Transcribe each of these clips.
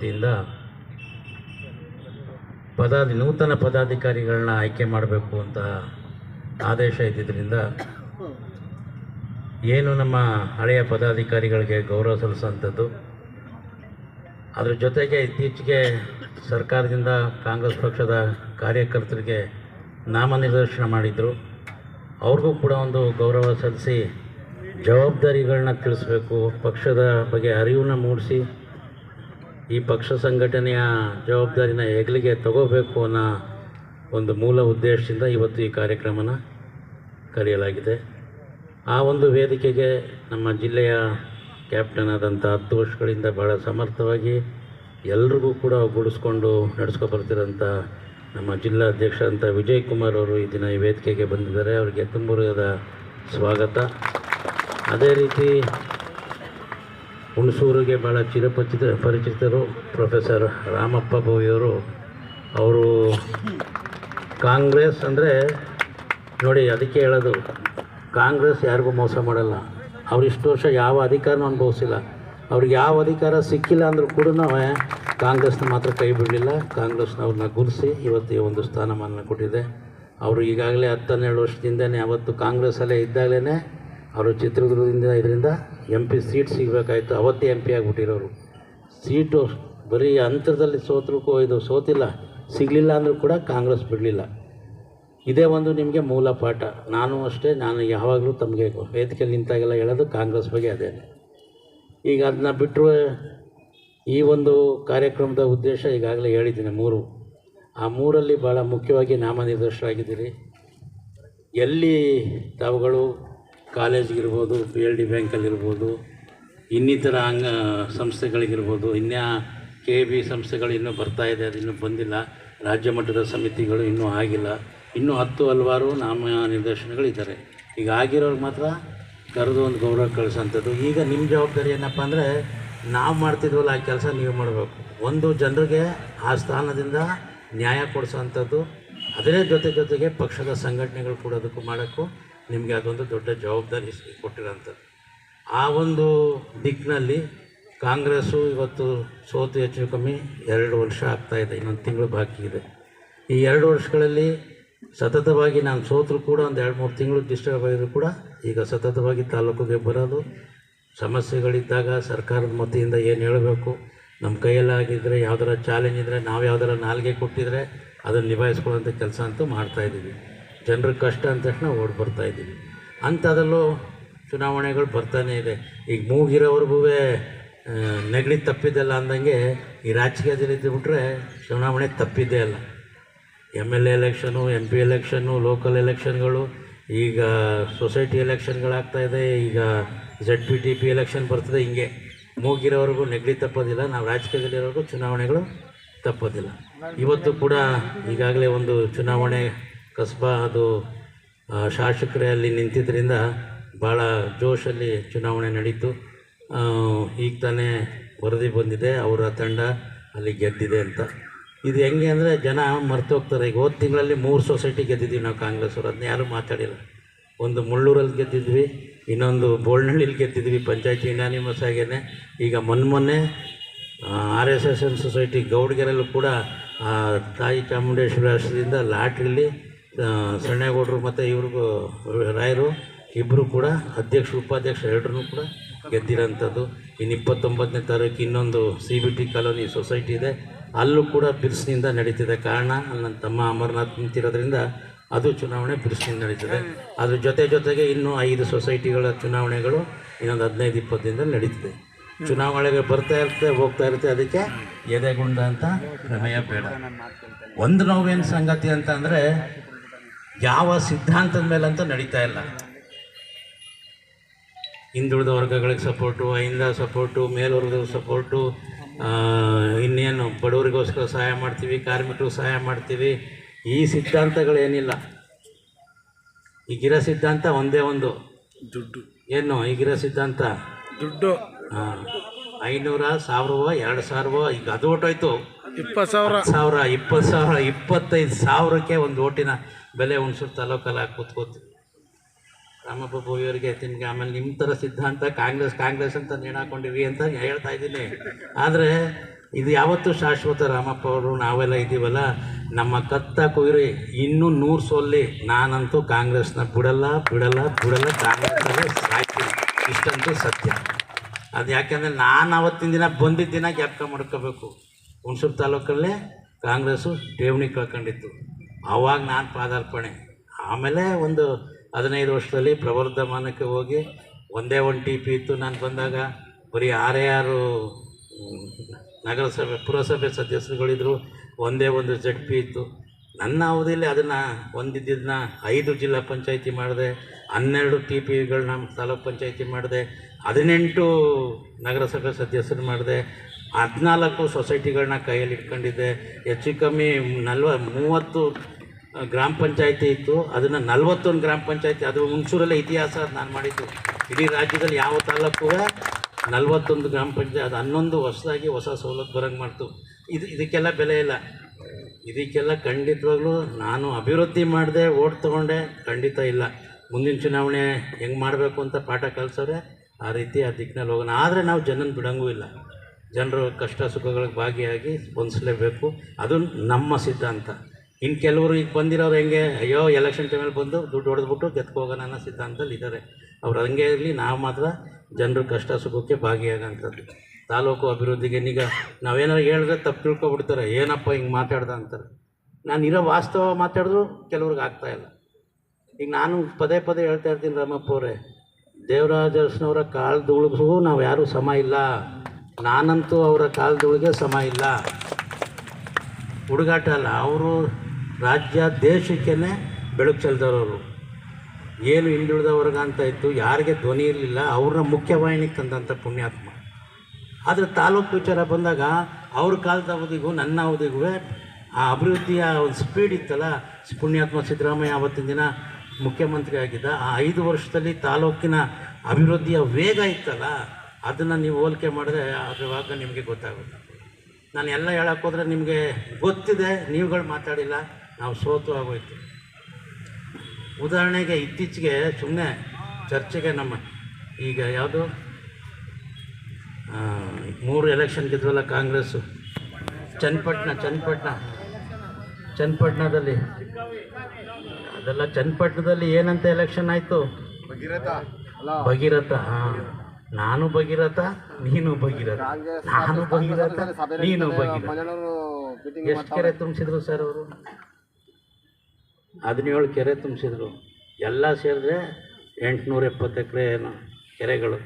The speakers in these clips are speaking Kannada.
ವತಿಯಿಂದ ಪದಾಧಿ, ನೂತನ ಪದಾಧಿಕಾರಿಗಳನ್ನ ಆಯ್ಕೆ ಮಾಡಬೇಕು ಅಂತ ಆದೇಶ ಇದ್ದಿದ್ದರಿಂದ ಏನು ನಮ್ಮ ಹಳೆಯ ಪದಾಧಿಕಾರಿಗಳಿಗೆ ಗೌರವ ಸಲ್ಲಿಸುವಂಥದ್ದು, ಅದ್ರ ಜೊತೆಗೆ ಇತ್ತೀಚೆಗೆ ಸರ್ಕಾರದಿಂದ ಕಾಂಗ್ರೆಸ್ ಪಕ್ಷದ ಕಾರ್ಯಕರ್ತರಿಗೆ ನಾಮನಿರ್ದೇಶನ ಮಾಡಿದರು. ಅವ್ರಿಗೂ ಕೂಡ ಒಂದು ಗೌರವ ಸಲ್ಲಿಸಿ ಜವಾಬ್ದಾರಿಗಳನ್ನ ತಿಳಿಸ್ಬೇಕು, ಪಕ್ಷದ ಬಗ್ಗೆ ಅರಿವನ್ನು ಮೂಡಿಸಿ ಈ ಪಕ್ಷ ಸಂಘಟನೆಯ ಜವಾಬ್ದಾರಿನ ಹೆಗಲಿಗೆ ತಗೋಬೇಕು ಅನ್ನೋ ಒಂದು ಮೂಲ ಉದ್ದೇಶದಿಂದ ಇವತ್ತು ಈ ಕಾರ್ಯಕ್ರಮನ ಕರೆಯಲಾಗಿದೆ. ಆ ಒಂದು ವೇದಿಕೆಗೆ ನಮ್ಮ ಜಿಲ್ಲೆಯ ಕ್ಯಾಪ್ಟನ್ ಆದಂಥ ಹತ್ತು ವರ್ಷಗಳಿಂದ ಭಾಳ ಸಮರ್ಥವಾಗಿ ಎಲ್ರಿಗೂ ಕೂಡ ಗುಡಿಸ್ಕೊಂಡು ನಡೆಸ್ಕೊ ಬರ್ತಿರೋಂಥ ನಮ್ಮ ಜಿಲ್ಲಾ ಅಧ್ಯಕ್ಷರಂಥ ವಿಜಯ್ ಕುಮಾರ್ ಅವರು ಈ ದಿನ ಈ ವೇದಿಕೆಗೆ ಬಂದಿದ್ದಾರೆ. ಅವರಿಗೆ ತುಂಬುರದ ಸ್ವಾಗತ. ಅದೇ ರೀತಿ ಹುಣಸೂರಿಗೆ ಭಾಳ ಚಿರಪರಿಚಿತ ಪರಿಚಿತರು ಪ್ರೊಫೆಸರ್ ರಾಮಪ್ಪ ಭೋವಿಯವರು. ಅವರು ಕಾಂಗ್ರೆಸ್ ಅಂದರೆ ನೋಡಿ ಅದಕ್ಕೆ ಹೇಳೋದು, ಕಾಂಗ್ರೆಸ್ ಯಾರಿಗೂ ಮೋಸ ಮಾಡಲ್ಲ. ಅವ್ರು ಇಷ್ಟು ವರ್ಷ ಯಾವ ಅಧಿಕಾರನೂ ಅನುಭವಿಸಿಲ್ಲ. ಅವ್ರಿಗೆ ಯಾವ ಅಧಿಕಾರ ಸಿಕ್ಕಿಲ್ಲ ಅಂದರೂ ಕೂಡ ಕಾಂಗ್ರೆಸ್ನ ಮಾತ್ರ ಕೈ ಬಿಡಲಿಲ್ಲ. ಕಾಂಗ್ರೆಸ್ನವ್ರನ್ನ ಗುರುಸಿ ಇವತ್ತು ಈ ಒಂದು ಸ್ಥಾನಮಾನ ಕೊಟ್ಟಿದೆ. ಅವರು ಈಗಾಗಲೇ ಹತ್ತನ್ನೆರಡು ವರ್ಷದಿಂದನೇ ಅವತ್ತು ಕಾಂಗ್ರೆಸ್ಸಲ್ಲೇ ಇದ್ದಾಗಲೇ ಅವರು ಚಿತ್ರದುರ್ಗದಿಂದ ಇದರಿಂದ ಎಂ ಪಿ ಸೀಟ್ ಸಿಗಬೇಕಾಯ್ತು. ಅವತ್ತೇ ಎಂ ಪಿ ಆಗಿಬಿಟ್ಟಿರೋರು. ಸೀಟು ಬರೀ ಅಂತರದಲ್ಲಿ ಸೋತರು ಇದು ಸೋತಿಲ್ಲ. ಸಿಗಲಿಲ್ಲ ಅಂದರೂ ಕೂಡ ಕಾಂಗ್ರೆಸ್ ಬಿಡಲಿಲ್ಲ. ಇದೇ ಒಂದು ನಿಮಗೆ ಮೂಲ ಪಾಠ. ನಾನು ಅಷ್ಟೇ, ನಾನು ಯಾವಾಗಲೂ ತಮಗೆ ವೇದಿಕೆಯಲ್ಲಿ ನಿಂತಾಗೆಲ್ಲ ಹೇಳೋದು ಕಾಂಗ್ರೆಸ್ ಬಗ್ಗೆ ಅದೇ. ಈಗ ಅದನ್ನ ಬಿಟ್ಟರು ಈ ಒಂದು ಕಾರ್ಯಕ್ರಮದ ಉದ್ದೇಶ ಈಗಾಗಲೇ ಹೇಳಿದ್ದೀನಿ ಮೂರು. ಆ ಮೂರಲ್ಲಿ ಭಾಳ ಮುಖ್ಯವಾಗಿ ನಾಮನಿರ್ದೇಶರಾಗಿದ್ದೀರಿ. ಎಲ್ಲಿ ತಾವುಗಳು ಕಾಲೇಜ್ಗಿರ್ಬೋದು ಪಿ ಎಲ್ ಡಿ ಬ್ಯಾಂಕಲ್ಲಿರ್ಬೋದು, ಇನ್ನಿತರ ಅಂಗ ಸಂಸ್ಥೆಗಳಿಗಿರ್ಬೋದು ಇನ್ಯಾ ಕೆ ಬಿ ಸಂಸ್ಥೆಗಳು ಇನ್ನೂ ಬರ್ತಾ ಇದೆ, ಅದು ಇನ್ನೂ ಬಂದಿಲ್ಲ. ರಾಜ್ಯ ಮಟ್ಟದ ಸಮಿತಿಗಳು ಇನ್ನೂ ಆಗಿಲ್ಲ. ಇನ್ನೂ ಹತ್ತು ಹಲವಾರು ನಾಮ ನಿರ್ದೇಶನಗಳಿದ್ದಾರೆ ಈಗ ಆಗಿರೋರು ಮಾತ್ರ ಕರೆದು ಒಂದು ಗೌರವ ಕಳಿಸೋಂಥದ್ದು. ಈಗ ನಿಮ್ಮ ಜವಾಬ್ದಾರಿ ಏನಪ್ಪ ಅಂದರೆ, ನಾವು ಮಾಡ್ತಿದ್ವಲ್ಲ ಆ ಕೆಲಸ ನೀವು ಮಾಡಬೇಕು. ಒಂದು ಜನರಿಗೆ ಆ ಸ್ಥಾನದಿಂದ ನ್ಯಾಯ ಕೊಡಿಸೋಂಥದ್ದು. ಅದರ ಜೊತೆ ಜೊತೆಗೆ ಪಕ್ಷದ ಸಂಘಟನೆಗಳು ಕೊಡೋದಕ್ಕೂ ಮಾಡೋಕ್ಕೂ ನಿಮಗೆ ಅದೊಂದು ದೊಡ್ಡ ಜವಾಬ್ದಾರಿ ಕೊಟ್ಟಿರೋಂಥ. ಕೊಟ್ಟಿರೋಂಥದ್ದು ಆ ಒಂದು ದಿಕ್ಕಿನಲ್ಲಿ ಕಾಂಗ್ರೆಸ್ಸು ಇವತ್ತು ಸೋತು ಹೆಚ್ಚು ಕಮ್ಮಿ ಎರಡು ವರ್ಷ ಆಗ್ತಾಯಿದೆ ಇನ್ನೊಂದು ತಿಂಗಳು ಬಾಕಿ ಇದೆ. ಈ ಎರಡು ವರ್ಷಗಳಲ್ಲಿ ಸತತವಾಗಿ ನಾನು ಸೋತರು ಕೂಡ ಒಂದು ಎರಡು ಮೂರು ತಿಂಗಳು ಡಿಸ್ಟರ್ಬ್ ಆಗಿದ್ರು ಕೂಡ ಈಗ ಸತತವಾಗಿ ತಾಲೂಕಿಗೆ ಬರೋದು. ಸಮಸ್ಯೆಗಳಿದ್ದಾಗ ಸರ್ಕಾರದ ಮತಿಯಿಂದ ಏನು ಹೇಳಬೇಕು? ನಮ್ಮ ಕೈಯಲ್ಲಾಗಿದ್ದರೆ ಯಾವ್ದಾರ ಚಾಲೆಂಜ್ ಇದ್ದರೆ ನಾವು ಯಾವ್ದಾರ ನಾಲ್ಗೆ ಕೊಟ್ಟಿದ್ರೆ ಅದನ್ನು ನಿಭಾಯಿಸ್ಕೊಳ್ಳೋಂಥ ಕೆಲಸ ಅಂತೂ ಮಾಡ್ತಾಯಿದ್ದೀವಿ ಜನರ ಕಷ್ಟ ಅಂದ ತಕ್ಷಣ ಓಡಿ ಬರ್ತಾ ಇದ್ದೀವಿ. ಅಂಥದ್ರಲ್ಲೂ ಚುನಾವಣೆಗಳು ಬರ್ತಾನೆ ಇದೆ. ಈಗ ಮೂಗಿರೋವ್ರಿಗೂ ನೆಗಡಿ ತಪ್ಪಿದ್ದಲ್ಲ ಅಂದಂಗೆ ಈ ರಾಜಕೀಯದಲ್ಲಿ ಬಿಟ್ಟರೆ ಚುನಾವಣೆ ತಪ್ಪಿದ್ದೇ ಅಲ್ಲ. M L A election M P election local ಎಲೆಕ್ಷನ್ಗಳು ಈಗ ಸೊಸೈಟಿ ಎಲೆಕ್ಷನ್ಗಳಾಗ್ತಾ ಇದೆ, ಈಗ Z P T P election ಬರ್ತದೆ ಹಿಂಗೆ. ಮೂಗಿರೋವರೆಗೂ ನೆಗಡಿ ತಪ್ಪೋದಿಲ್ಲ, ನಾವು ರಾಜಕೀಯದಲ್ಲಿರೋರ್ಗೂ ಚುನಾವಣೆಗಳು ತಪ್ಪೋದಿಲ್ಲ. ಇವತ್ತು ಕೂಡ ಈಗಾಗಲೇ ಒಂದು ಚುನಾವಣೆ ಕಸ್ಬಾ ಅದು ಶಾಸಕರೇ ಅಲ್ಲಿ ನಿಂತಿದ್ದರಿಂದ ಭಾಳ ಜೋಶಲ್ಲಿ ಚುನಾವಣೆ ನಡೀತು. ಈಗ ತಾನೇ ವರದಿ ಬಂದಿದೆ, ಅವರ ತಂಡ ಅಲ್ಲಿ ಗೆದ್ದಿದೆ ಅಂತ. ಇದು ಹೆಂಗೆ ಅಂದರೆ ಜನ ಮರ್ತೋಗ್ತಾರೆ ಈಗ ಹೋದ ತಿಂಗಳಲ್ಲಿ ಮೂರು ಸೊಸೈಟಿ ಗೆದ್ದಿದ್ದೀವಿ ನಾವು ಕಾಂಗ್ರೆಸ್ ಅವರು. ಅದನ್ನ ಯಾರೂ ಮಾತಾಡಿಲ್ಲ. ಒಂದು ಮುಳ್ಳೂರಲ್ಲಿ ಗೆದ್ದಿದ್ವಿ, ಇನ್ನೊಂದು ಬೋಳ್ನಹಳ್ಳಿಲಿ ಗೆದ್ದಿದ್ವಿ, ಪಂಚಾಯತಿ ಇನಾನಿಮಸ್ ಆಗೇನೆ. ಈಗ ಮೊನ್ನೆ ಮೊನ್ನೆ R S S N society ಗೌಡ್ಗೆರೆಲ್ಲೂ ಕೂಡ ತಾಯಿ ಚಾಮುಂಡೇಶ್ವರಿ ಆಶ್ರಯದಿಂದ ಲಾಟ್ರಿಲಿ ಸಣ್ಣೇಗೌಡರು ಮತ್ತು ಇವ್ರಿಗೂ, ರಾಯರು ಇಬ್ಬರು ಕೂಡ, ಅಧ್ಯಕ್ಷ, ಉಪಾಧ್ಯಕ್ಷ ಎರಡರೂ ಕೂಡ ಗೆದ್ದಿರೋಂಥದ್ದು. ಇನ್ನು ಇಪ್ಪತ್ತೊಂಬತ್ತನೇ ತಾರೀಕು ಇನ್ನೊಂದು C B T colony society ಇದೆ. ಅಲ್ಲೂ ಕೂಡ ಬಿರುಸಿನಿಂದ ನಡೀತಿದೆ ಕಾರಣ. ನನ್ನ ತಮ್ಮ ಅಮರನಾಥ್ ನಿಂತಿರೋದ್ರಿಂದ ಅದು ಚುನಾವಣೆ ಬಿರುಸಿನಿಂದ ನಡೀತದೆ. ಅದ್ರ ಜೊತೆ ಜೊತೆಗೆ ಇನ್ನೂ ಐದು ಸೊಸೈಟಿಗಳ ಚುನಾವಣೆಗಳು ಇನ್ನೊಂದು ಹದಿನೈದು ಇಪ್ಪತ್ತು ದಿನದಲ್ಲಿ ನಡೀತಿದೆ. ಚುನಾವಣೆಗೆ ಬರ್ತಾ ಇರುತ್ತೆ, ಹೋಗ್ತಾ ಇರುತ್ತೆ. ಅದಕ್ಕೆ ಎದೆಗುಂಡ ಅಂತ ಪ್ರಮೇಯ ಬೇಡ. ಒಂದು ನೋವೇನು ಸಂಗತಿ ಅಂತ ಅಂದರೆ ಯಾವ ಸಿದ್ಧಾಂತದ ಮೇಲೆ ಅಂತ ನಡೀತಾ ಇಲ್ಲ. ಹಿಂದುಳಿದ ವರ್ಗಗಳಿಗೆ ಸಪೋರ್ಟು ಅಹಿಂದ ಸಪೋರ್ಟು ಮೇಲ್ವರ್ಗದ ಸಪೋರ್ಟು ಇನ್ನೇನು ಬಡವರಿಗೋಸ್ಕರ ಸಹಾಯ ಮಾಡ್ತೀವಿ ಕಾರ್ಮಿಕರಿಗೆ ಸಹಾಯ ಮಾಡ್ತೀವಿ ಈ ಸಿದ್ಧಾಂತಗಳೇನಿಲ್ಲ. ಈಗಿರೋ ಸಿದ್ಧಾಂತ ಒಂದೇ ಒಂದು. ದುಡ್ಡು. ಏನು ಈಗಿರೋ ಸಿದ್ಧಾಂತ? ದುಡ್ಡು. ಹಾಂ. ಐನೂರ ಸಾವಿರವ ಎರಡು ಸಾವಿರವ ಈಗ ಅದು ಓಟೋಯ್ತು ಇಪ್ಪತ್ತು ಸಾವಿರ. ಸಾವಿರ ಇಪ್ಪತ್ತು ಸಾವಿರ ಇಪ್ಪತ್ತೈದು ಸಾವಿರಕ್ಕೆ ಒಂದು ಓಟಿನ ಬೆಲೆ ಹುಣಸೂರು ತಾಲೂಕಲ್ಲಿ ಹಾಕಿ ಕೂತ್ಕೋತೀವಿ. ರಾಮಪ್ಪ ಬೋಯಿಯವರಿಗೆ ತಿನ್ಗೆ ಆಮೇಲೆ ನಿಮ್ಮ ಥರ ಸಿದ್ಧಾಂತ ಕಾಂಗ್ರೆಸ್ ಕಾಂಗ್ರೆಸ್ ಅಂತ ನೇಣಾಕೊಂಡಿವಿ ಅಂತ ಹೇಳ್ತಾ ಇದ್ದೀನಿ. ಆದರೆ ಇದು ಯಾವತ್ತೂ ಶಾಶ್ವತ ರಾಮಪ್ಪ ಅವರು, ನಾವೆಲ್ಲ ಇದ್ದೀವಲ್ಲ ನಮ್ಮ ಕತ್ತ ಕುಯ್ರಿ ಇನ್ನೂ ನೂರು ಸೊಲ್ಲಿ ನಾನಂತೂ ಕಾಂಗ್ರೆಸ್ನ ಬಿಡಲ್ಲ ಬಿಡಲ್ಲ ಬಿಡಲ್ಲ, ಕಾಂಗ್ರೆಸ್ನಲ್ಲಿ ಸಾಕಿ ಇಷ್ಟಂತೂ ಸತ್ಯ. ಅದು ಯಾಕೆಂದರೆ ನಾನು ಅವತ್ತಿನ ದಿನ ಬಂದಿದ್ದ ದಿನ ಜ್ಞಾಪಕ ಮಾಡ್ಕೋಬೇಕು. ಹುಣಸೂರು ತಾಲೂಕಲ್ಲೇ ಕಾಂಗ್ರೆಸ್ಸು ಠೇವಣಿ ಕಳ್ಕೊಂಡಿತ್ತು. ಆವಾಗ ನಾನು ಪಾದಾರ್ಪಣೆ. ಆಮೇಲೆ ಒಂದು ಹದಿನೈದು ವರ್ಷದಲ್ಲಿ ಪ್ರವರ್ಧಮಾನಕ್ಕೆ ಹೋಗಿ ಒಂದೇ ಒಂದು ಟಿ ಪಿ ಇತ್ತು ನಾನು ಬಂದಾಗ. ಬರೀ ಆರೇ ಆರು ನಗರಸಭೆ, ಪುರಸಭೆ ಸದಸ್ಯರುಗಳಿದ್ರು. ಒಂದೇ ಒಂದು ಜಡ್ ಪಿ ಇತ್ತು. ನನ್ನ ಅವಧಿಯಲ್ಲಿ ಅದನ್ನು ಒಂದಿದ್ದನ್ನ ಐದು ಜಿಲ್ಲಾ ಪಂಚಾಯಿತಿ ಮಾಡಿದೆ. ಹನ್ನೆರಡು ಟಿ ಪಿಗಳನ್ನ ತಾಲೂಕ್ ಪಂಚಾಯಿತಿ ಮಾಡಿದೆ. ಹದಿನೆಂಟು ನಗರಸಭೆ ಸದಸ್ಯರು ಮಾಡಿದೆ. ಹದಿನಾಲ್ಕು ಸೊಸೈಟಿಗಳನ್ನ ಕೈಯಲ್ಲಿ ಇಟ್ಕೊಂಡಿದ್ದೆ. ಹೆಚ್ಚು ಕಮ್ಮಿ ನಲ್ವ, ಮೂವತ್ತು ಗ್ರಾಮ ಪಂಚಾಯಿತಿ ಇತ್ತು. ಅದನ್ನು ನಲ್ವತ್ತೊಂದು ಗ್ರಾಮ ಪಂಚಾಯಿತಿ, ಅದು ಹುಣಸೂರಲ್ಲೇ ಇತಿಹಾಸ ನಾನು ಮಾಡಿದ್ದು. ಇಡೀ ರಾಜ್ಯದಲ್ಲಿ ಯಾವ ತಾಲೂಕು ನಲ್ವತ್ತೊಂದು ಗ್ರಾಮ ಪಂಚಾಯತ್, ಅದು ಹನ್ನೊಂದು ಹೊಸದಾಗಿ ಹೊಸ ಸವಲತ್ತು ಬರೋಂಗೆ ಮಾಡ್ತು. ಇದು, ಇದಕ್ಕೆಲ್ಲ ಬೆಲೆ ಇಲ್ಲ. ಇದಕ್ಕೆಲ್ಲ ಖಂಡಿತವಾಗ್ಲೂ ನಾನು ಅಭಿವೃದ್ಧಿ ಮಾಡಿದೆ ಓಟ್ ತೊಗೊಂಡೆ, ಖಂಡಿತ ಇಲ್ಲ. ಮುಂದಿನ ಚುನಾವಣೆ ಹೆಂಗೆ ಮಾಡಬೇಕು ಅಂತ ಪಾಠ ಕಲಿಸೋರೆ ಆ ರೀತಿ ಆ ದಿಕ್ಕಿನಲ್ಲಿ ಹೋಗೋಣ. ಆದರೆ ನಾವು ಜನನ ಬಿಡಂಗೂ ಇಲ್ಲ. ಜನರು ಕಷ್ಟ ಸುಖಗಳಿಗೆ ಭಾಗಿಯಾಗಿ ಸ್ಪಂದಿಸಲೇಬೇಕು ಅದು ನಮ್ಮ ಸಿದ್ಧಾಂತ. ಇನ್ನು ಕೆಲವರು ಈಗ ಬಂದಿರೋರು ಹೆಂಗೆ, ಅಯ್ಯೋ ಎಲೆಕ್ಷನ್ ಟೈಮಲ್ಲಿ ಬಂದು ದುಡ್ಡು ಹೊಡೆದ್ಬಿಟ್ಟು ಗೆದ್ಕೋಗೋಣ ಅನ್ನೋ ಸಿದ್ಧಾಂತದಲ್ಲಿ ಇದ್ದಾರೆ. ಅವ್ರು ಹಂಗೆ ಇರಲಿ, ನಾವು ಮಾತ್ರ ಜನರು ಕಷ್ಟ ಸುಖಕ್ಕೆ ಭಾಗಿಯಾಗಂಥದ್ದು. ತಾಲೂಕು ಅಭಿವೃದ್ಧಿಗೆ ಈಗ ನಾವೇನಾರು ಹೇಳಿದ್ರೆ ತಪ್ಪು ತಿಳ್ಕೊಬಿಡ್ತಾರೆ. ಏನಪ್ಪ ಹಿಂಗೆ ಮಾತಾಡ್ದ ಅಂತಾರೆ. ನಾನು ಇರೋ ವಾಸ್ತವ ಮಾತಾಡಿದ್ರು ಕೆಲವ್ರಿಗೆ ಆಗ್ತಾಯಿಲ್ಲ ಈಗ ನಾನು ಪದೇ ಪದೇ ಹೇಳ್ತಾ ಇರ್ತೀನಿ ರಾಮಪ್ಪ ಅವರೇ ದೇವರಾಜ ಅರಸನವರ ಕಾಲದೊಳಗೂ ನಾವು ಯಾರೂ ಸಮ ಇಲ್ಲ. ನಾನಂತೂ ಅವರ ಕಾಲದೊಳಗೆ ಸಮ ಇಲ್ಲ. ಹುಡುಗಾಟ ಅಲ್ಲ, ಅವರು ರಾಜ್ಯ ದೇಶಕ್ಕೇ ಬೆಳಕು ಚೆಲ್ದವರು ಏನು ಹಿಂದುಳಿದವ್ರಿಗೆ ಅಂತ ಇತ್ತು ಯಾರಿಗೆ ಧ್ವನಿ ಇರಲಿಲ್ಲ, ಅವ್ರನ್ನ ಮುಖ್ಯವಾಹಿನಿಗೆ ತಂದಂಥ ಪುಣ್ಯಾತ್ಮ. ಆದರೆ ತಾಲೂಕು ವಿಚಾರ ಬಂದಾಗ ಅವ್ರ ಕಾಲದ ಅವಧಿಗೂ ನನ್ನ ಅವಧಿಗೂ ಆ ಅಭಿವೃದ್ಧಿಯ ಒಂದು ಸ್ಪೀಡ್ ಇತ್ತಲ್ಲ, ಪುಣ್ಯಾತ್ಮ ಸಿದ್ದರಾಮಯ್ಯ ಅವತ್ತಿನ ದಿನ ಮುಖ್ಯಮಂತ್ರಿ ಆಗಿದ್ದ ಆ ಐದು ವರ್ಷದಲ್ಲಿ ತಾಲೂಕಿನ ಅಭಿವೃದ್ಧಿಯ ವೇಗ ಇತ್ತಲ್ಲ ಅದನ್ನು ನೀವು ಹೋಲಿಕೆ ಮಾಡಿದ್ರೆ ಅದ್ರವಾಗ ನಿಮಗೆ ಗೊತ್ತಾಗುತ್ತೆ. ನಾನು ಎಲ್ಲ ಹೇಳಕ್ಕೆ ಹೋದರೆ ನಿಮಗೆ ಗೊತ್ತಿದೆ ನೀವುಗಳು ಮಾತಾಡಿಲ್ಲ ನಾವು ಸೋತು ಆಗೋಯ್ತು. ಉದಾಹರಣೆಗೆ ಇತ್ತೀಚೆಗೆ ಸುಮ್ಮನೆ ಚರ್ಚೆಗೆ ನಮ್ಮ ಈಗ ಯಾವುದು? ಮೂರು ಎಲೆಕ್ಷನ್ ಗೆದ್ವಲ್ಲ ಕಾಂಗ್ರೆಸ್ಸು. ಚನ್ನಪಟ್ಟಣ ಚನ್ನಪಟ್ಟಣ. ಚನ್ನಪಟ್ಟಣದಲ್ಲಿ. ಅದೆಲ್ಲ ಚನ್ನಪಟ್ಟಣದಲ್ಲಿ ಏನಂತ ಎಲೆಕ್ಷನ್ ಆಯಿತು? ಭಗೀರಥ ಹಾಂ. ನಾನು ಭಗೀರಥ, ನೀನು ಭಗೀರಥ. ನಾನು ಭಗೀರಥ, ನೀನು ಭಗೀರಥ. ಎಷ್ಟು ಕೆರೆ ತುಂಬಿಸಿದ್ರು ಸರ್ ಅವರು? ಹದಿನೇಳು ಕೆರೆ ತುಂಬಿಸಿದ್ರು. ಎಲ್ಲ ಸೇರಿದ್ರೆ ಎಂಟುನೂರ ಎಪ್ಪತ್ತು ಎಕರೆ ಏನು ಕೆರೆಗಳು.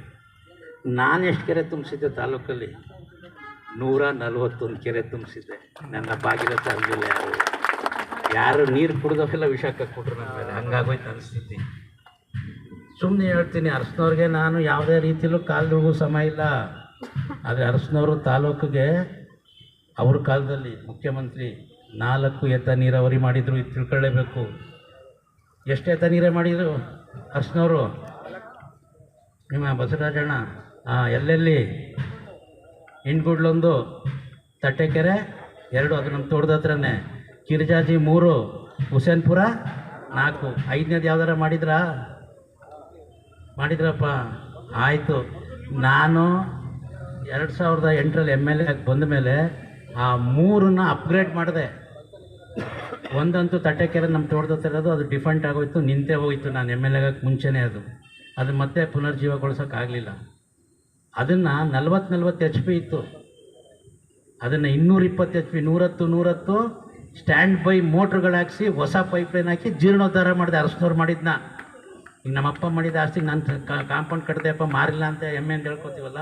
ನಾನು ಎಷ್ಟು ಕೆರೆ ತುಂಬಿಸಿದ್ದೆ ತಾಲೂಕಲ್ಲಿ? ನೂರ ನಲ್ವತ್ತೊಂದು ಕೆರೆ ತುಂಬಿಸಿದ್ದೆ. ನನ್ನ ಭಾಗೀರಥ ಅಲ್ಲಿ ಯಾರು ಯಾರು ನೀರು ಕುಡಿದವೆಲ್ಲ ವಿಷ ಕೊಟ್ಟರು ನನ್ನ ಮೇಲೆ. ಹಂಗಾಗೋಯ್ತು ಅನಿಸ್ತೈತಿ ಸುಮ್ಮನೆ ಹೇಳ್ತೀನಿ, ಅರಸನವ್ರಿಗೆ ನಾನು ಯಾವುದೇ ರೀತಿಯಲ್ಲೂ ಕಾಲದೊಳಗೂ ಸಮ ಇಲ್ಲ. ಆದರೆ ಅರಸನವರು ತಾಲೂಕಿಗೆ, ಅವ್ರ ಕಾಲದಲ್ಲಿ ಮುಖ್ಯಮಂತ್ರಿ ನಾಲ್ಕು ಎತ್ತ ನೀರಾವರಿ ಮಾಡಿದರು, ಇದು ತಿಳ್ಕೊಳ್ಳೇಬೇಕು. ಎಷ್ಟು ಎತ್ತ ನೀರೇ ಮಾಡಿದರು ಅರಸನವರು? ನಿಮ್ಮ ಬಸವರಾಜಣ್ಣ ಹಾಂ ಎಲ್ಲೆಲ್ಲಿ? ಹಿಂಡ್ಗುಡ್ಲೊಂದು ತಟ್ಟೆಕೆರೆ, ಎರಡು, ಅದು ನಮ್ಮ ತೋಟದ ಹತ್ರನೇ. ಕಿರಿಜಾಜಿ ಮೂರು, ಹುಸೇನ್ಪುರ ನಾಲ್ಕು. ಐದನೇದು ಯಾವ್ದಾರ ಮಾಡಿದ್ರಾ? ಮಾಡಿದ್ರಪ್ಪ. ಆಯಿತು. ನಾನು ಎರಡು ಸಾವಿರದ ಎಂಟರಲ್ಲಿ ಎಂ ಎಲ್ ಎ ಬಂದ ಮೇಲೆ ಆ ಮೂರನ್ನ ಅಪ್ಗ್ರೇಡ್ ಮಾಡಿದೆ. ಒಂದಂತೂ ತಟ್ಟೆಕೆರೆ ನಮ್ಮ ತೋಟದ ಇರೋದು, ಅದು ಡಿಫೆಂಟ್ ಆಗೋಯ್ತು, ನಿಂತೇ ಹೋಯ್ತು ನಾನು ಎಂ ಎಲ್ ಎಗಕ್ಕೆ ಮುಂಚೆನೇ ಅದು. ಅದು ಮತ್ತೆ ಪುನರ್ಜೀವಗೊಳಿಸೋಕ್ಕಾಗಲಿಲ್ಲ ಅದನ್ನು ನಲ್ವತ್ತು ನಲ್ವತ್ತು ಎಚ್ ಪಿ ಇತ್ತು. ಅದನ್ನು ಇನ್ನೂರಿಪ್ಪತ್ತು ಎಚ್ ಪಿ ನೂರತ್ತು ನೂರತ್ತು ಸ್ಟ್ಯಾಂಡ್ ಬೈ ಮೋಟ್ರ್ಗಳು ಹಾಕಿಸಿ ಹೊಸ ಪೈಪ್ಲೈನ್ ಹಾಕಿ ಜೀರ್ಣೋದ್ಧಾರ ಮಾಡಿದೆ, ಅರಸ್ನವ್ರು ಮಾಡಿದ್ನ. ಈಗ ನಮ್ಮಪ್ಪ ಮಾಡಿದ ಆಸ್ತಿಗೆ ನಾನು ಕಾಂಪೌಂಡ್ ಕಟ್ಟಿದೆಯಪ್ಪ ಮಾರಿಲ್ಲ ಅಂತ ಎಮ್ಮೆ ಅಂತ ಹೇಳ್ಕೊತೀವಲ್ಲ?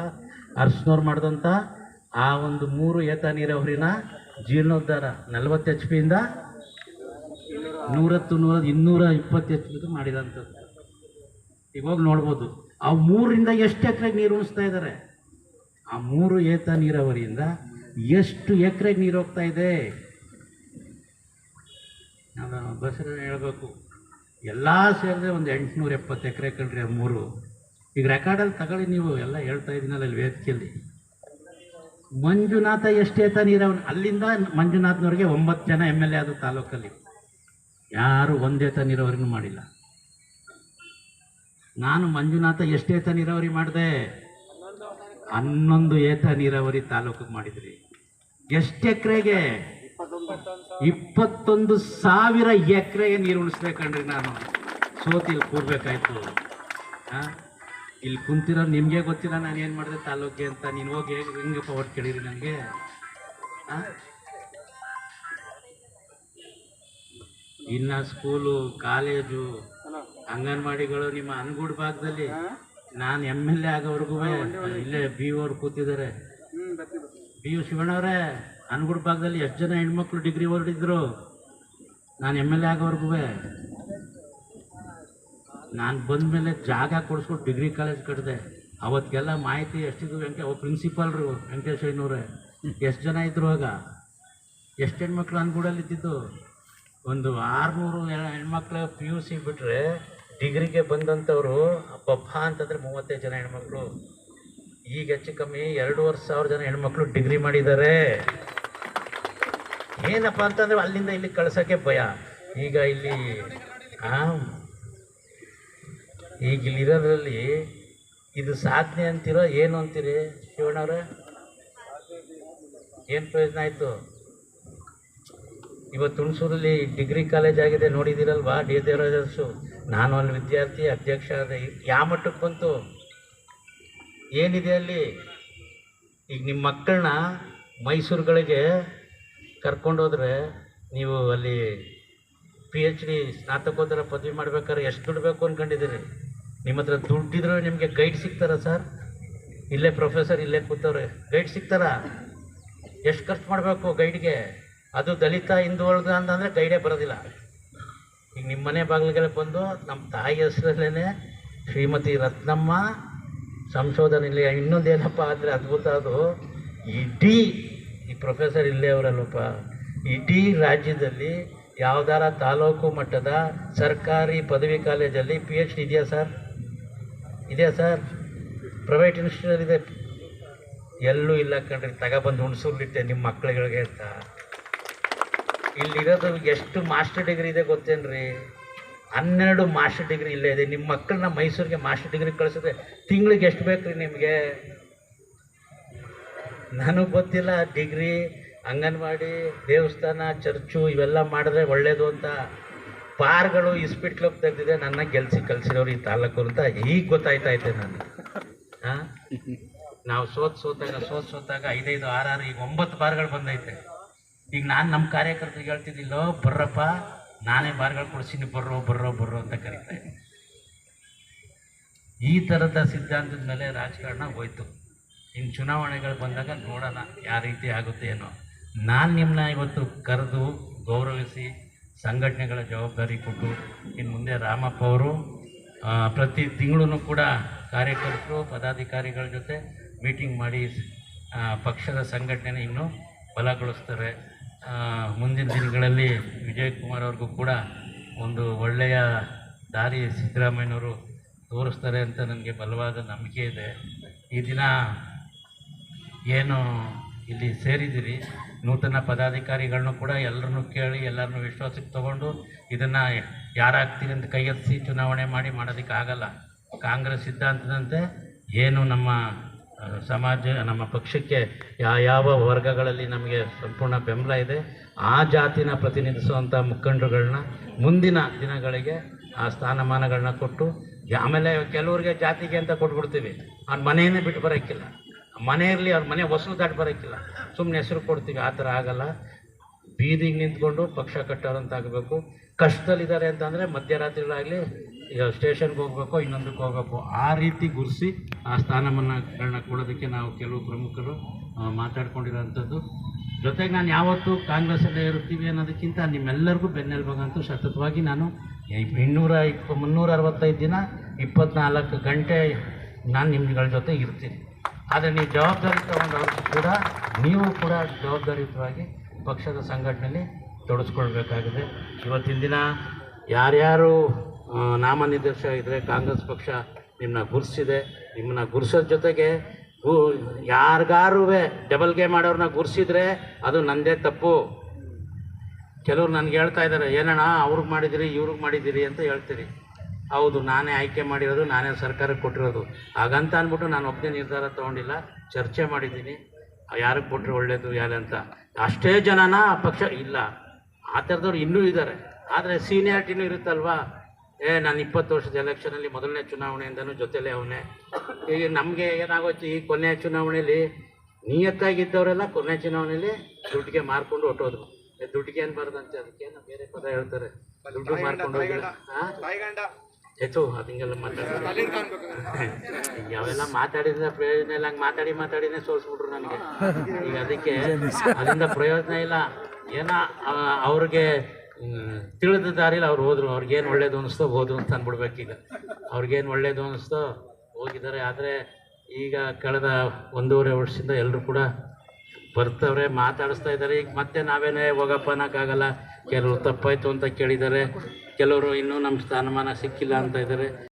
ಅರ್ಸ್ನವ್ರು ಮಾಡಿದಂಥ ಆ ಒಂದು ಮೂರು ಏತ ನೀರಾವರಿನ ಜೀರ್ಣೋದ್ಧಾರ ನಲ್ವತ್ತು ಎಚ್ ಪಿಯಿಂದ ನೂರತ್ತು ನೂರ ಇನ್ನೂರ ಇಪ್ಪತ್ತು ಎಚ್ ಪಿದು ಮಾಡಿದಂಥದ್ದು. ಇವಾಗ ನೋಡ್ಬೋದು. ಆ ಮೂರರಿಂದ ಎಷ್ಟು ಎಕ್ರೆಗೆ ನೀರು ಉಣಿಸ್ತಾ ಇದ್ದಾರೆ ಆ ಮೂರು ಏತ ನೀರಾವರಿಯಿಂದ ಎಷ್ಟು ಎಕ್ರೆಗೆ ನೀರು ಹೋಗ್ತಾ ಇದೆ? ನಾನು ಬಸರ ಹೇಳಬೇಕು. ಎಲ್ಲ ಸೇರಿದ್ರೆ ಒಂದು ಎಂಟುನೂರ ಎಪ್ಪತ್ತು ಎಕರೆ ಕಣ್ರಿ ಮೂರು. ಈಗ ರೆಕಾರ್ಡಲ್ಲಿ ತಗೊಳ್ಳಿ ನೀವು, ಎಲ್ಲ ಹೇಳ್ತಾ ಇದ್ದೀನಲ್ಲ ಅಲ್ಲಿ ವೇದಿಕೆಯಲ್ಲಿ. ಮಂಜುನಾಥ ಎಷ್ಟೇತ ನೀರಾವರಿ ಅಲ್ಲಿಂದ ಮಂಜುನಾಥ್ನವ್ರಿಗೆ ಒಂಬತ್ತು ಜನ ಎಂ ಎಲ್ ಎ ಆದ ತಾಲೂಕಲ್ಲಿ. ಯಾರು ಒಂದೇತ ನೀರಾವರಿನೂ ಮಾಡಿಲ್ಲ. ನಾನು ಮಂಜುನಾಥ ಎಷ್ಟೇತ ನೀರಾವರಿ ಮಾಡಿದೆ, ಹನ್ನೊಂದು ಏತ ನೀರಾವರಿ ತಾಲೂಕಿಗೆ ಮಾಡಿದ್ರಿ. ಎಷ್ಟು ಎಕರೆಗೆ? ಇಪ್ಪತ್ತೊಂದು ಸಾವಿರ ಎಕರೆಗೆ ನೀರು ಉಣಿಸ್ಬೇಕಂಡ್ರಿ ನಾನು. ಸೋತಿ ಇಲ್ಲಿ ಕೂರ್ಬೇಕಾಯ್ತು. ಆ? ಇಲ್ಲಿ ಕುಂತಿರೋ ನಿಮಗೆ ಗೊತ್ತಿಲ್ಲ ನಾನು ಏನು ಮಾಡಿದೆ ತಾಲೂಕಿಗೆ ಅಂತ. ನೀನು ಹೋಗಿ ಹೆಂಗಪ್ಪ ಒಟ್ಟು ಕೇಳಿರಿ ನನಗೆ? ಇನ್ನ ಸ್ಕೂಲು ಕಾಲೇಜು ಅಂಗನವಾಡಿಗಳು ನಿಮ್ಮ ಅನ್ಗೂಡ್ ಭಾಗದಲ್ಲಿ ನಾನು ಎಂ ಎಲ್ ಎ ಆಗೋವರೆಗೂ ಇಲ್ಲೇ ಬಿ ಅವ್ರು ಕೂತಿದ್ದಾರೆ. B you ಶಿವಣ್ಣವ್ರೆ. ಅನ್ಗುಡ್ ಭಾಗದಲ್ಲಿ ಎಷ್ಟು ಜನ ಹೆಣ್ಮಕ್ಳು ಡಿಗ್ರಿ ಹೊರಡಿದ್ರು ನಾನು ಎಂ ಎಲ್ ಎ ನಾನು ಬಂದಮೇಲೆ ಜಾಗ ಕೊಡಿಸ್ಬಿಟ್ಟು ಡಿಗ್ರಿ ಕಾಲೇಜ್ ಕಟ್ಟಿದೆ ಅವತ್ತಿಗೆಲ್ಲ ಮಾಹಿತಿ ಎಷ್ಟಿದ್ರು ವೆಂಕಟ ಅವ ಪ್ರಿನ್ಸಿಪಾಲ್ರು ವೆಂಕಟೇಶ್ ಅಯ್ಯನವ್ರೆ ಎಷ್ಟು ಜನ ಇದ್ರು ಆಗ? ಎಷ್ಟು ಹೆಣ್ಮಕ್ಳು ಅನ್ಗೂಡಲ್ಲಿ ಇದ್ದಿದ್ದು ಒಂದು ಆರುನೂರು ಹೆಣ್ಮಕ್ಳು ಪಿ ಯು ಸಿ ಬಿಟ್ಟರೆ ಡಿಗ್ರಿಗೆ ಬಂದಂಥವ್ರು ಅಪ್ಪಪ್ಪ ಅಂತಂದರೆ ಮೂವತ್ತೈದು ಜನ ಹೆಣ್ಮಕ್ಳು. ಈಗ ಹೆಚ್ಚು ಕಮ್ಮಿ ಎರಡೂವರೆ ಸಾವಿರ ಜನ ಹೆಣ್ಮಕ್ಳು ಡಿಗ್ರಿ ಮಾಡಿದ್ದಾರೆ. ಏನಪ್ಪ ಅಂತಂದ್ರೆ ಅಲ್ಲಿಂದ ಇಲ್ಲಿ ಕಳ್ಸೋಕ್ಕೆ ಭಯ. ಈಗ ಇಲ್ಲಿ ಈಗ ಇಲ್ಲಿರೋದ್ರಲ್ಲಿ ಇದು ಸಾಧನೆ ಅಂತೀರೋ ಏನು ಅಂತೀರಿ ಶಿವಣ್ಣವ್ರೆ ಏನು ಪ್ರಯೋಜನ ಆಯಿತು? ಇವತ್ತು ಹುಣಸೂರಲ್ಲಿ ಡಿಗ್ರಿ ಕಾಲೇಜ್ ಆಗಿದೆ ನೋಡಿದ್ದೀರಲ್ವಾ ಡಿ. ದೇವರಾಜು ನಾನು ಅಲ್ಲಿ ವಿದ್ಯಾರ್ಥಿ, ಅಧ್ಯಕ್ಷ ಆದ ಯಾವ ಮಟ್ಟಕ್ಕೆ ಬಂತು? ಏನಿದೆ ಅಲ್ಲಿ? ಈಗ ನಿಮ್ಮ ಮಕ್ಕಳನ್ನ ಮೈಸೂರುಗಳಿಗೆ ಕರ್ಕೊಂಡೋದ್ರೆ ನೀವು ಅಲ್ಲಿ ಪಿ ಎಚ್ ಡಿ ಸ್ನಾತಕೋತ್ತರ ಪದವಿ ಮಾಡ್ಬೇಕಾದ್ರೆ ಎಷ್ಟು ದುಡ್ಡು ಬೇಕು ಅಂದ್ಕೊಂಡಿದ್ದೀರಿ ನಿಮ್ಮ ಹತ್ರ ದುಡ್ಡಿದ್ರೆ ನಿಮಗೆ ಗೈಡ್ ಸಿಗ್ತಾರಾ ಸರ್? ಇಲ್ಲೇ ಪ್ರೊಫೆಸರ್ ಇಲ್ಲೇ ಕೂತವ್ರೆ, ಗೈಡ್ ಸಿಗ್ತಾರಾ? ಎಷ್ಟು ಖರ್ಚು ಮಾಡಬೇಕು ಗೈಡ್ಗೆ? ಅದು ದಲಿತ ಹಿಂದುಳಿದ ಅಂತಂದರೆ ಗೈಡೇ ಬರೋದಿಲ್ಲ. ಈಗ ನಿಮ್ಮ ಮನೆ ಬಾಗಿಲಿಗೆಲ್ಲ ಬಂದು ನಮ್ಮ ತಾಯಿ ಹೆಸರಲ್ಲೇ ಶ್ರೀಮತಿ ರತ್ನಮ್ಮ ಸಂಶೋಧನೆ ಇಲ್ಲಿ ಇನ್ನೊಂದೇನಪ್ಪ ಆದರೆ ಅದ್ಭುತ ಅದು, ಇಡೀ ಈ ಪ್ರೊಫೆಸರ್ ಇಲ್ಲೇ ಅವರಲ್ಲಪ್ಪ. ಇಡೀ ರಾಜ್ಯದಲ್ಲಿ ಯಾವ್ದಾರ ತಾಲೂಕು ಮಟ್ಟದ ಸರ್ಕಾರಿ ಪದವಿ ಕಾಲೇಜಲ್ಲಿ ಪಿ ಎಚ್ ಡಿ ಇದೆಯಾ ಸರ್? ಇದೆಯಾ ಸರ್? ಪ್ರೈವೇಟ್ ಇನ್ಸ್ಟಿಟ್ಯೂಟ್ ಇದೆ. ಎಲ್ಲೂ ಇಲ್ಲ ಕಣ್ರಿ. ತಗೊಬಂದು ಹುಣಸೂರ್ಲಿಟ್ಟೆ ನಿಮ್ಮ ಮಕ್ಕಳುಗಳಿಗೆ ಅಂತ. ಇಲ್ಲಿರೋದು ಎಷ್ಟು ಮಾಸ್ಟರ್ ಡಿಗ್ರಿ ಇದೆ ಗೊತ್ತೇನ್ರಿ? ಹನ್ನೆರಡು ಮಾಸ್ಟರ್ ಡಿಗ್ರಿ ಇಲ್ಲೇ ಇದೆ. ನಿಮ್ಮ ಮಕ್ಕಳನ್ನ ಮೈಸೂರಿಗೆ ಮಾಸ್ಟರ್ ಡಿಗ್ರಿ ಕಳಿಸಿದ್ರೆ ತಿಂಗಳಿಗೆ ಎಷ್ಟು ಬೇಕು ರೀ ನಿಮಗೆ? ನನಗೆ ಗೊತ್ತಿಲ್ಲ, ಡಿಗ್ರಿ, ಅಂಗನವಾಡಿ, ದೇವಸ್ಥಾನ, ಚರ್ಚು, ಇವೆಲ್ಲ ಮಾಡಿದ್ರೆ ಒಳ್ಳೆಯದು ಅಂತ ಪಾರ್ಗಳು ಇಸ್ಪಿಟ್ಲ ತೆಗೆದಿದೆ, ನನ್ನ ಗೆಲ್ಸಿ ಕಲ್ಸಿರೋರು ಈ ತಾಲೂಕು ಅಂತ ಈಗ ಗೊತ್ತಾಯ್ತಾ ಇದ್ದೆ ನಾನು ಹಾಂ ನಾವು ಸೋತ್ ಸೋತಾಗ ಸೋತ್ ಸೋತಾಗ ಐದೈದು, ಆರಾರು, ಈಗ ಒಂಬತ್ತು ಬಾರ್ಗಳು ಬಂದೈತೆ. ಈಗ ನಾನು ನಮ್ಮ ಕಾರ್ಯಕರ್ತರಿಗೆ ಹೇಳ್ತಿದ್ದಿಲ್ಲೋ ಬರ್ರಪ್ಪ, ನಾನೇ ಬಾರ್ಗಳು ಕೊಡಿಸಿನಿ, ಬರ್ರೋ ಬರ್ರೋ ಬರ್ರೋ ಅಂತ ಕರೀತಾ ಈ ಥರದ ಸಿದ್ಧಾಂತದ ಮೇಲೆ ರಾಜಕಾರಣ ಹೋಯ್ತು. ಇನ್ನು ಚುನಾವಣೆಗಳು ಬಂದಾಗ ನೋಡೋಣ ಯಾವ ರೀತಿ ಆಗುತ್ತೆ ಏನೋ. ನಾನು ನಿಮ್ಮನ್ನ ಇವತ್ತು ಕರೆದು ಗೌರವಿಸಿ ಸಂಘಟನೆಗಳ ಜವಾಬ್ದಾರಿ ಕೊಟ್ಟು ಇನ್ನು ಮುಂದೆ ರಾಮಪ್ಪ ಅವರು ಪ್ರತಿ ತಿಂಗಳೂ ಕೂಡ ಕಾರ್ಯಕರ್ತರು, ಪದಾಧಿಕಾರಿಗಳ ಜೊತೆ ಮೀಟಿಂಗ್ ಮಾಡಿ ಪಕ್ಷದ ಸಂಘಟನೆ ಇನ್ನೂ ಬಲಗೊಳಿಸ್ತಾರೆ. ಮುಂದಿನ ದಿನಗಳಲ್ಲಿ ವಿಜಯ್ ಕುಮಾರ್ ಅವ್ರಿಗೂ ಕೂಡ ಒಂದು ಒಳ್ಳೆಯ ದಾರಿ ಸಿದ್ದರಾಮಯ್ಯನವರು ತೋರಿಸ್ತಾರೆ ಅಂತ ನನಗೆ ಬಲವಾದ ನಂಬಿಕೆ ಇದೆ. ಈ ದಿನ ಏನು ಇಲ್ಲಿ ಸೇರಿದ್ದೀರಿ ನೂತನ ಪದಾಧಿಕಾರಿಗಳನ್ನೂ ಕೂಡ ಎಲ್ಲರನ್ನೂ ಕೇಳಿ, ಎಲ್ಲರನ್ನೂ ವಿಶ್ವಾಸಕ್ಕೆ ತಗೊಂಡು ಇದನ್ನು ಯಾರಾಗ್ತೀರಿ ಅಂತ ಕೈ ಎತ್ತಿಸಿ ಚುನಾವಣೆ ಮಾಡಿ ಮಾಡೋದಕ್ಕೆ ಆಗಲ್ಲ. ಕಾಂಗ್ರೆಸ್ ಸಿದ್ಧಾಂತದಂತೆ ಏನು ನಮ್ಮ ಸಮಾಜ, ನಮ್ಮ ಪಕ್ಷಕ್ಕೆ ಯಾ, ಯಾವ ವರ್ಗಗಳಲ್ಲಿ ನಮಗೆ ಸಂಪೂರ್ಣ ಬೆಂಬಲ ಇದೆ, ಆ ಜಾತಿನ ಪ್ರತಿನಿಧಿಸುವಂಥ ಮುಖಂಡರುಗಳನ್ನ ಮುಂದಿನ ದಿನಗಳಿಗೆ ಆ ಸ್ಥಾನಮಾನಗಳನ್ನ ಕೊಟ್ಟು, ಆಮೇಲೆ ಕೆಲವ್ರಿಗೆ ಜಾತಿಗೆ ಅಂತ ಕೊಟ್ಬಿಡ್ತೀವಿ. ಅವ್ರ ಮನೆಯನ್ನೇ ಬಿಟ್ಟು ಬರೋಕ್ಕಿಲ್ಲ. ಮನೆ ಇರಲಿ, ಅವ್ರ ಮನೆ ಹೊಸಲು ದಾಟಿ ಬರೋಕ್ಕಿಲ್ಲ ಸುಮ್ಮನೆ ಹೆಸರು ಕೊಡ್ತೀವಿ, ಆ ಥರ ಆಗಲ್ಲ. ಬೀದಿಗೆ ನಿಂತ್ಕೊಂಡು ಪಕ್ಷ ಕಟ್ಟೋರಂತಾಗಬೇಕು ಕಷ್ಟದಲ್ಲಿದ್ದಾರೆ ಅಂತಂದರೆ ಮಧ್ಯರಾತ್ರಿಗಳಾಗಲಿ, ಈಗ ಸ್ಟೇಷನ್ಗೆ ಹೋಗ್ಬೇಕು, ಇನ್ನೊಂದಕ್ಕೆ ಹೋಗಬೇಕು. ಆ ರೀತಿ ಗುರುಸಿ ಆ ಸ್ಥಾನಮಾನಗಳನ್ನ ಕೊಡೋದಕ್ಕೆ ನಾವು ಕೆಲವು ಪ್ರಮುಖರು ಮಾತಾಡ್ಕೊಂಡಿರೋಂಥದ್ದು. ಜೊತೆಗೆ ನಾನು ಯಾವತ್ತೂ ಕಾಂಗ್ರೆಸ್ಸಲ್ಲೇ ಇರ್ತೀವಿ ಅನ್ನೋದಕ್ಕಿಂತ ನಿಮ್ಮೆಲ್ಲರಿಗೂ ಬೆನ್ನೆಲುಬಾಗಂತೂ ಸತತವಾಗಿ ನಾನು ಇನ್ನೂರ ಇಪ್ಪ ಮುನ್ನೂರ ಅರವತ್ತೈದು ದಿನ ಇಪ್ಪತ್ನಾಲ್ಕು ಗಂಟೆ ನಾನು ನಿಮ್ಗಳ ಜೊತೆ ಇರ್ತೀನಿ. ಆದರೆ ನೀವು ಜವಾಬ್ದಾರಿ ತಗೊಂಡವ್ರು ಕೂಡ, ನೀವು ಕೂಡ ಜವಾಬ್ದಾರಿಯುತವಾಗಿ ಪಕ್ಷದ ಸಂಘಟನೆಯಲ್ಲಿ ತೊಡಸ್ಕೊಳ್ಬೇಕಾಗಿದೆ. ಇವತ್ತಿನ ದಿನ ಯಾರ್ಯಾರು ನಾಮ ನಾಮನಿರ್ದೇಶ ಇದ್ದರೆ ಕಾಂಗ್ರೆಸ್ ಪಕ್ಷ ನಿಮ್ಮನ್ನ ಗುರ್ಸಿದೆ. ನಿಮ್ಮನ್ನ ಗುರ್ಸೋದ್ರ ಜೊತೆಗೆ ಯಾರಿಗಾರು ಡಬಲ್ ಗೇಮ್ ಮಾಡೋರನ್ನ ಗುರ್ಸಿದ್ರೆ ಅದು ನಂದೇ ತಪ್ಪು. ಕೆಲವ್ರು ನನಗೆ ಹೇಳ್ತಾ ಇದ್ದಾರೆ ಏನಣ್ಣ, ಅವ್ರಿಗೆ ಮಾಡಿದಿರಿ, ಇವ್ರಿಗೆ ಮಾಡಿದ್ದೀರಿ ಅಂತ ಹೇಳ್ತೀರಿ. ಹೌದು ನಾನೇ ಆಯ್ಕೆ ಮಾಡಿರೋದು ನಾನೇ ಸರ್ಕಾರಕ್ಕೆ ಕೊಟ್ಟಿರೋದು. ಹಾಗಂತ ಅಂದ್ಬಿಟ್ಟು ನಾನು ಒಬ್ಬನೇ ನಿರ್ಧಾರ ತೊಗೊಂಡಿಲ್ಲ. ಚರ್ಚೆ ಮಾಡಿದ್ದೀನಿ. ಯಾರಿಗೆ ಕೊಟ್ಟರೆ ಒಳ್ಳೇದು ಯಾರು ಅಂತ. ಅಷ್ಟೇ ಜನನ ಆ ಪಕ್ಷ ಇಲ್ಲ. ಆ ಥರದವ್ರು ಇನ್ನೂ ಇದ್ದಾರೆ. ಆದರೆ ಸೀನಿಯಾರಿಟಿನೂ ಇರುತ್ತಲ್ವಾ? ಏ ನಾನು ಇಪ್ಪತ್ತು ವರ್ಷದ ಎಲೆಕ್ಷನಲ್ಲಿ ಮೊದಲನೇ ಚುನಾವಣೆಯಿಂದನೂ ಜೊತೆಲೇ ಅವನೇ. ಈಗ ನಮಗೆ ಏನಾಗೋಯ್ತು? ಈ ಕೊನೆಯ ಚುನಾವಣೆಯಲ್ಲಿ ನಿಯತ್ತಾಗಿದ್ದವರೆಲ್ಲ ಕೊನೆ ಚುನಾವಣೆಯಲ್ಲಿ ದುಡ್ಡಿಗೆ ಮಾರ್ಕೊಂಡು ಹೊಟ್ಟೋದ್ರು ದುಡ್ಡಿಗೆ ಏನು ಬರದಂತೆ? ಅದಕ್ಕೆ ಬೇರೆ ಪದ ಹೇಳ್ತಾರೆ. ದುಡ್ಡು ಮಾರ್ಕೊಂಡು ಹೋಗಿಲ್ಲ. ಹಾಂ ಹೆಚ್ಚು ಅದಿಂಗೆಲ್ಲ ಮಾತಾಡ್ತಾರೆ ಯಾವೆಲ್ಲ ಮಾತಾಡಿದ್ರೆ ಪ್ರಯೋಜನ ಇಲ್ಲ ಹಂಗೆ ಮಾತಾಡಿ ಮಾತಾಡಿನೇ ಸೋಲ್ಸ್ಬಿಟ್ರು ನನಗೆ ಈಗ ಅದಕ್ಕೆ ಅದರಿಂದ ಪ್ರಯೋಜನ ಇಲ್ಲ. ಏನೋ ಅವ್ರಿಗೆ ತಿಳಿದ ದಾರಿಲಿ ಅವ್ರು ಹೋದ್ರು. ಅವ್ರಿಗೇನು ಒಳ್ಳೇದು ಅನಿಸ್ತೋ ಹೋದ್ರು ಅಂತ ಅಂದ್ಬಿಡ್ಬೇಕೀಗ ಅವ್ರಿಗೇನು ಒಳ್ಳೇದು ಅನಿಸ್ತೋ ಹೋಗಿದ್ದಾರೆ. ಆದರೆ ಈಗ ಕಳೆದ ಒಂದೂವರೆ ವರ್ಷದಿಂದ ಎಲ್ಲರೂ ಕೂಡ ಬರ್ತವ್ರೆ ಮಾತಾಡಿಸ್ತಾ ಇದ್ದಾರೆ. ಈಗ ಮತ್ತೆ ನಾವೇನೇ ಹೋಗಪ್ಪ ಅನ್ನೋಕ್ಕಾಗಲ್ಲ. ಕೆಲವರು ತಪ್ಪಾಯ್ತು ಅಂತ ಕೇಳಿದ್ದಾರೆ. ಕೆಲವರು ಇನ್ನೂ ನಮ್ಮ ಸ್ಥಾನಮಾನ ಸಿಕ್ಕಿಲ್ಲ ಅಂತ ಇದ್ದಾರೆ.